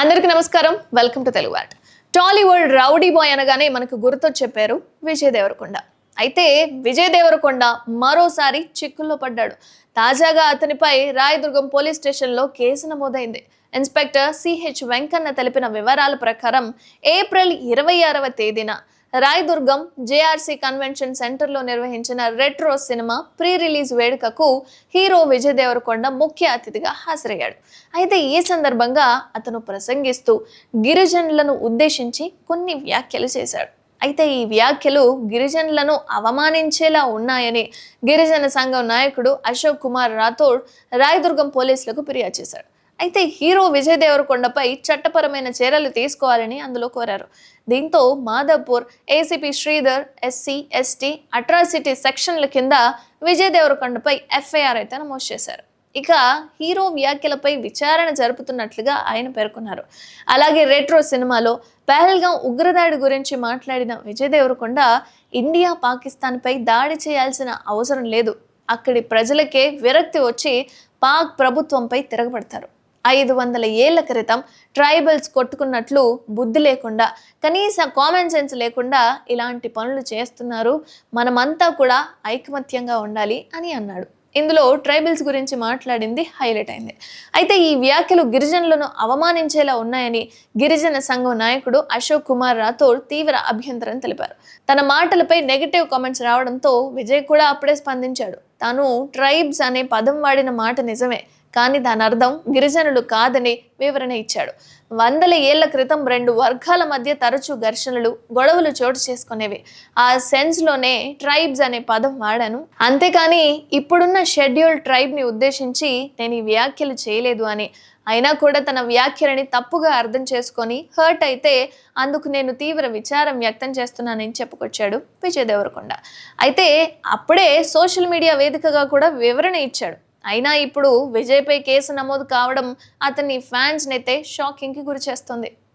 అందరికీ నమస్కారం. Welcome to Telugu art Tollywood rowdy boy అనగానే మనకు గుర్తొచ్చే పేరు విజయ్ దేవరకొండ. అయితే విజయ్ దేవరకొండ మరోసారి చిక్కుల్లో పడ్డాడు. తాజాగా అతనిపై రాయదుర్గం పోలీస్ స్టేషన్లో కేసు నమోదైంది. ఇన్స్పెక్టర్ సిహెచ్ వెంకన్న తెలిపిన వివరాల ప్రకారం ఏప్రిల్ ఇరవై ఆరవ తేదీన రాయదుర్గం జేఆర్సీ కన్వెన్షన్ సెంటర్లో నిర్వహించిన రెట్రో సినిమా ప్రీ రిలీజ్ వేడుకకు హీరో విజయ్ దేవరకొండ ముఖ్య అతిథిగా హాజరయ్యాడు. అయితే ఈ సందర్భంగా అతను ప్రసంగిస్తూ గిరిజనులను ఉద్దేశించి కొన్ని వ్యాఖ్యలు చేశాడు. అయితే ఈ వ్యాఖ్యలు గిరిజనులను అవమానించేలా ఉన్నాయని గిరిజన సంఘం నాయకుడు అశోక్ కుమార్ రాథోడ్ రాయదుర్గం పోలీసులకు ఫిర్యాదు చేశాడు. అయితే హీరో విజయ్ దేవరకొండపై చట్టపరమైన చర్యలు తీసుకోవాలని అందులో కోరారు. దీంతో Madhavpur ACP Sridhar SC ST atrocity సెక్షన్ల కింద విజయ్ దేవరకొండపై ఎఫ్ఐఆర్ అయితే నమోదు చేశారు. ఇక హీరో వ్యాఖ్యలపై విచారణ జరుపుతున్నట్లుగా ఆయన పేర్కొన్నారు. అలాగే రెట్రో సినిమాలో పహల్గాం ఉగ్రదాడి గురించి మాట్లాడిన విజయ్ దేవరకొండ ఇండియా పాకిస్తాన్పై దాడి చేయాల్సిన అవసరం లేదు. అక్కడి ప్రజలకే విరక్తి వచ్చి పాక్ ప్రభుత్వంపై తిరగబడతారు. ఐదు వందల ఏళ్ళ క్రితం ట్రైబల్స్ కొట్టుకున్నట్లు బుద్ధి లేకుండా కనీస కామన్ సెన్స్ లేకుండా ఇలాంటి పనులు చేస్తున్నారు. మనమంతా కూడా ఐకమత్యంగా ఉండాలి అని అన్నాడు. ఇందులో ట్రైబల్స్ గురించి మాట్లాడింది హైలైట్ అయింది. అయితే ఈ వ్యాఖ్యలు గిరిజనులను అవమానించేలా ఉన్నాయని గిరిజన సంఘం నాయకుడు అశోక్ కుమార్ రాథోడ్ తీవ్ర అభ్యంతరం తెలిపారు. తన మాటలపై నెగిటివ్ కామెంట్స్ రావడంతో విజయ్ కూడా అప్పుడే స్పందించాడు. తాను ట్రైబ్స్ అనే పదం వాడిన మాట నిజమే. కానీ దాని అర్థం గిరిజనులు కాదని వివరణ ఇచ్చాడు. వందల ఏళ్ళ క్రితం రెండు వర్గాల మధ్య తరచూ ఘర్షణలు గొడవలు చోటు చేసుకునేవి. ఆ సెన్స్లోనే ట్రైబ్స్ అనే పదం వాడాను. అంతేకాని ఇప్పుడున్న షెడ్యూల్ ట్రైబ్ని ఉద్దేశించి నేను ఈ వ్యాఖ్యలు చేయలేదు అని. అయినా కూడా తన వ్యాఖ్యలని తప్పుగా అర్థం చేసుకొని హర్ట్ అయితే అందుకు నేను తీవ్ర విచారం వ్యక్తం చేస్తున్నానని చెప్పుకొచ్చాడు విజయ్ దేవరకొండ. అయితే అప్పుడే సోషల్ మీడియా వేదికగా కూడా వివరణ ఇచ్చాడు. అయినా ఇప్పుడు విజయ్పై కేసు నమోదు కావడం అతని ఫ్యాన్స్నైతే షాకింగ్కి గురి చేస్తుంది